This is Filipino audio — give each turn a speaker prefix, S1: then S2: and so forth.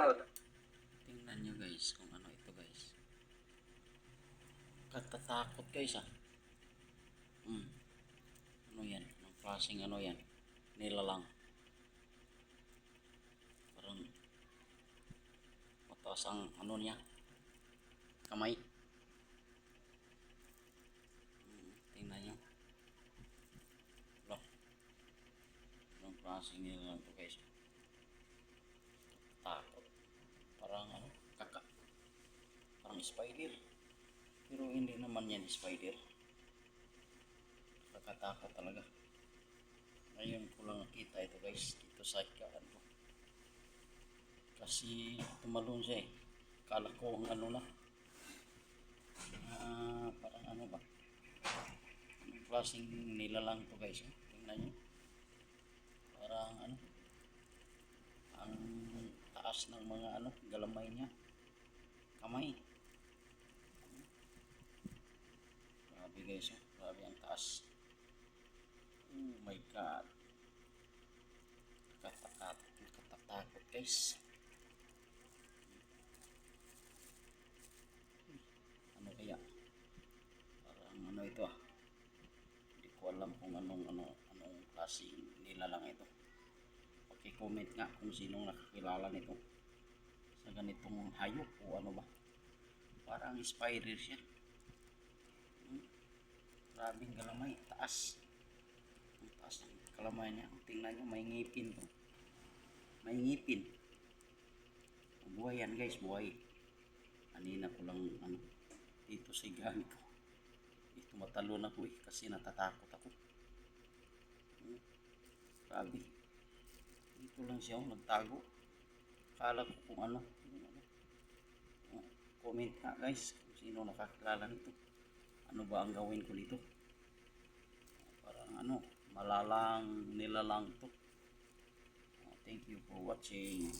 S1: sunod.
S2: Tingnan nyo guys kung ano ito guys. Katatakot guys ah. Hmm. Ano yan? Anong klaseng ano yan? Nilalang. Parang mataas ang ano niya. Kamay. Hmm. Tingnan nyo. Anong klaseng nilalang to guys. Takot parang ano, kaka. Spider. Pero hindi naman yan spider. Kakatakot talaga. Ngayon ko lang nakita ito guys, dito sa ikaan ko. Kasi tumalon siya eh. Kala ko ang ano na. Ah, parang ano ba? Anong klaseng nilalang to guys. Eh? Tingnan nyo. Parang ano, ang taas ng mga ano, galamay niya. Kamay. Grabe guys, oh. grabe ang taas. Oh my god. Katakat, katatakot guys. Ano kaya? Parang ano ito ah. Hindi ko alam kung anong ano anong klaseng nilalang ito paki-comment nga kung sinong nakakilala nito sa ganitong hayop o ano ba parang spider siya hmm. grabing galamay taas taas ng kalamay niya tingnan nyo may ngipin to may ngipin buhay yan guys buhay kanina ko lang ano dito sa higaan ko eh, tumatalon ako eh kasi natatakot ako hmm. grabe dito lang siya, oh, nagtago. Kala ko kung ano. Oh, Comment nga guys kung sino nakakilala nito. Ano ba ang gawin ko dito? Parang ano, malalang nilalang to. You for watching.